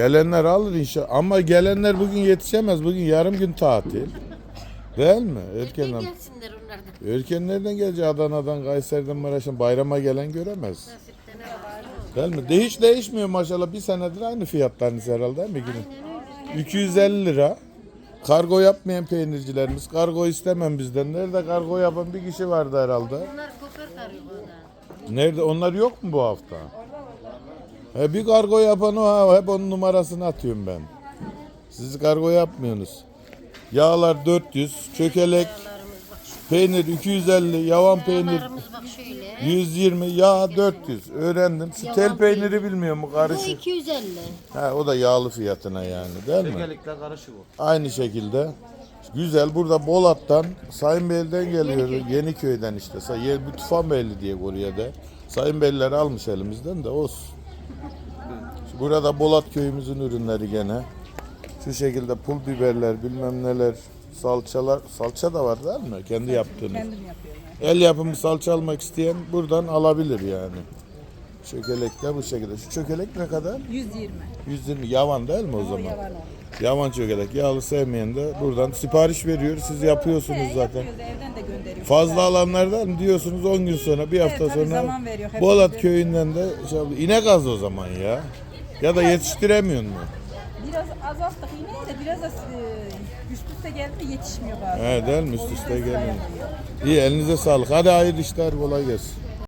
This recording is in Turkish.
Gelenler alır inşallah. Ama gelenler bugün yetişemez. Bugün yarım gün tatil. Değil mi? Erken Erken, gelsinler onlardan. erken nereden gelecek? Adana'dan, Kayseri'den, Maraş'tan bayrama gelen göremez. Nasipten ne var? Değil mi? De hiç değişmiyor maşallah. Bir senedir aynı fiyatlarınız herhalde değil mi? Yine? 250 lira. Kargo yapmayan peynircilerimiz. Kargo istemem bizden. Nerede kargo yapan bir kişi vardı herhalde. Bunlar kokar karıyor Nerede? Onlar yok mu bu hafta? He, bir kargo yapan o ha. Hep onun numarasını atıyorum ben. Siz kargo yapmıyorsunuz. Yağlar 400, çökelek, peynir 250, yavan peynir Yağlarımız bak şöyle. 120, yağ 400. Öğrendim. Şu tel peyniri bilmiyor mu Bu karışık? 250. Ha, o da yağlı fiyatına yani değil mi? Tekelikle karışık o. Aynı şekilde. Güzel. Burada Bolat'tan, Sayınbeyli'den geliyor. Yeniköy'den işte. Sa- Yer bu Tufanbeyli diye oraya da. Sayınbeyliler almış elimizden de olsun. Burada Bolat köyümüzün ürünleri gene. Şu şekilde pul biberler, bilmem neler, salçalar. Salça da var değil mi? Kendi yaptığınız. Kendim yapıyorum. El yapımı salça almak isteyen buradan alabilir yani. Çökelek de bu şekilde. Şu çökelek ne kadar? 120. 120 yavan değil mi o zaman? yavan. Yavan çökelek. Yağlı sevmeyen de buradan sipariş veriyor. Siz yapıyorsunuz zaten. yapıyoruz, evden de gönderiyoruz. Fazla alanlardan diyorsunuz 10 gün sonra bir hafta tabii sonra zaman veriyor. Bolat köyünden de şey yapıyor. inek az o zaman ya. Ya da yetiştiremiyor mu? Biraz azalttık yine de biraz da e, üst üste geldi mi yetişmiyor bazen. He değil mi? Üst O üste geliyor. dayanamıyor. İyi elinize sağlık. Hadi hayırlı işler kolay gelsin.